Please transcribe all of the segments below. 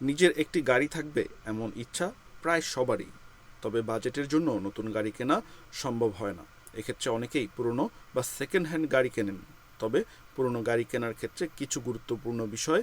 নিজের একটি গাড়ি থাকবে এমন ইচ্ছা প্রায় সবারই। তবে বাজেটের জন্য নতুন গাড়ি কেনা সম্ভব হয় না। এক্ষেত্রে অনেকেই পুরনো বা সেকেন্ড হ্যান্ড গাড়ি কেনেন। তবে পুরনো গাড়ি কেনার ক্ষেত্রে কিছু গুরুত্বপূর্ণ বিষয়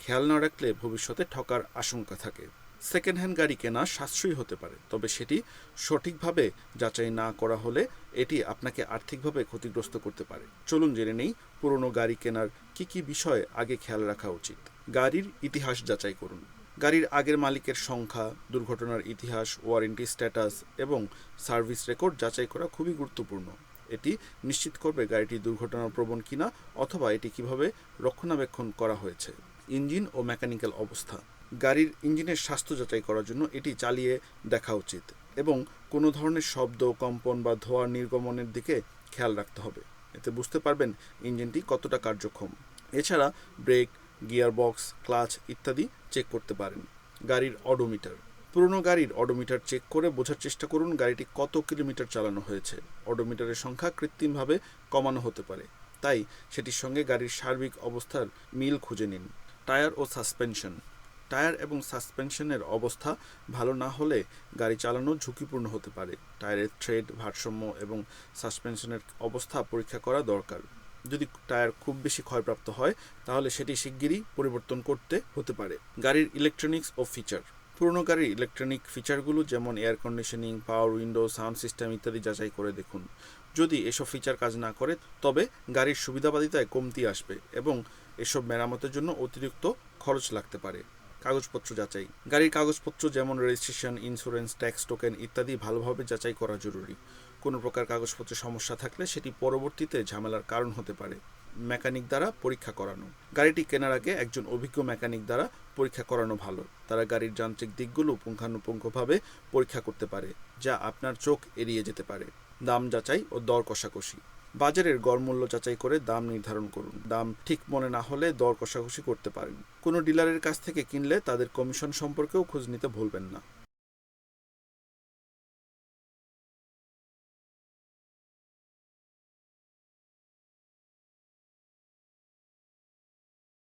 খেয়াল না রাখলে ভবিষ্যতে ঠকার আশঙ্কা থাকে। সেকেন্ড হ্যান্ড গাড়ি কেনা সাশ্রয়ী হতে পারে, তবে সেটি সঠিকভাবে যাচাই না করা হলে এটি আপনাকে আর্থিকভাবে ক্ষতিগ্রস্ত করতে পারে। চলুন জেনে নেই পুরনো গাড়ি কেনার কি কি বিষয় আগে খেয়াল রাখা উচিত। গাড়ির ইতিহাস যাচাই করুন। গাড়ির আগের মালিকের সংখ্যা, দুর্ঘটনার ইতিহাস ওয়ারেন্টি স্ট্যাটাস এবং সার্ভিস রেকর্ড যাচাই করা খুবই গুরুত্বপূর্ণ। এটি নিশ্চিত করবে গাড়িটি দুর্ঘটনা প্রবণ কিনা অথবা এটি কীভাবে রক্ষণাবেক্ষণ করা হয়েছে। ইঞ্জিন ও মেকানিক্যাল অবস্থা। গাড়ির ইঞ্জিনের স্বাস্থ্য যাচাই করার জন্য এটি চালিয়ে দেখা উচিত এবং কোনো ধরনের শব্দ, কম্পন বা ধোঁয়া নির্গমনের দিকে খেয়াল রাখতে হবে। এতে বুঝতে পারবেন ইঞ্জিনটি কতটা কার্যক্ষম। এছাড়া ব্রেক গিয়ারবক্স, ক্লাচ ইত্যাদি চেক করতে পারেন। গাড়ির অডোমিটার পুরনো গাড়ির অডোমিটার চেক করে বোঝার চেষ্টা করুন গাড়িটি কত কিলোমিটার চালানো হয়েছে। অডোমিটারের সংখ্যা কৃত্রিমভাবে কমানো হতে পারে। তাই সেটির সঙ্গে গাড়ির সার্বিক অবস্থার মিল খুঁজে নিন। টায়ার ও সাসপেনশন টায়ার এবং সাসপেনশনের অবস্থা ভালো না হলে গাড়ি চালানো ঝুঁকিপূর্ণ হতে পারে। টায়ারের থ্রেড ভারসাম্য এবং সাসপেনশনের অবস্থা পরীক্ষা করা দরকার। যদি টায়ার খুব বেশি ক্ষয়প্রাপ্ত হয়, তাহলে সেটি শিগগিরই পরিবর্তন করতে হতে পারে। গাড়ির ইলেকট্রনিক্স ও ফিচার পুরনো গাড়ির ইলেকট্রনিক ফিচারগুলো যেমন air conditioning power window sound system ইত্যাদি যাচাই করে দেখুন। যদি এসব ফিচার কাজ না করে, তবে গাড়ির সুবিধাবাদিতায় কমতি আসবে এবং এসব মেরামতের জন্য অতিরিক্ত খরচ লাগতে পারে। কাগজপত্র যাচাই। গাড়ির কাগজপত্র যেমন রেজিস্ট্রেশন ইন্স্যুরেন্স ট্যাক্স টোকেন ইত্যাদি ভালোভাবে যাচাই করা জরুরি। কোনো প্রকার কাগজপত্রে সমস্যা থাকলে সেটি পরবর্তীতে ঝামেলার কারণ হতে পারে। মেকানিক দ্বারা পরীক্ষা করানো। গাড়িটি কেনার আগে একজন অভিজ্ঞ মেকানিক দ্বারা পরীক্ষা করানো ভালো। তারা গাড়ির যান্ত্রিক দিকগুলো পুঙ্খানুপুঙ্খভাবে পরীক্ষা করতে পারে, যা আপনার চোখ এড়িয়ে যেতে পারে। দাম যাচাই ও দর কষাকষি। বাজারের গড় মূল্য যাচাই করে দাম নির্ধারণ করুন। দাম ঠিক মনে না হলে দর কষাকষি করতে পারেন। কোনো ডিলারের কাছ থেকে কিনলে তাদের কমিশন সম্পর্কেও খোঁজ নিতে ভুলবেন না।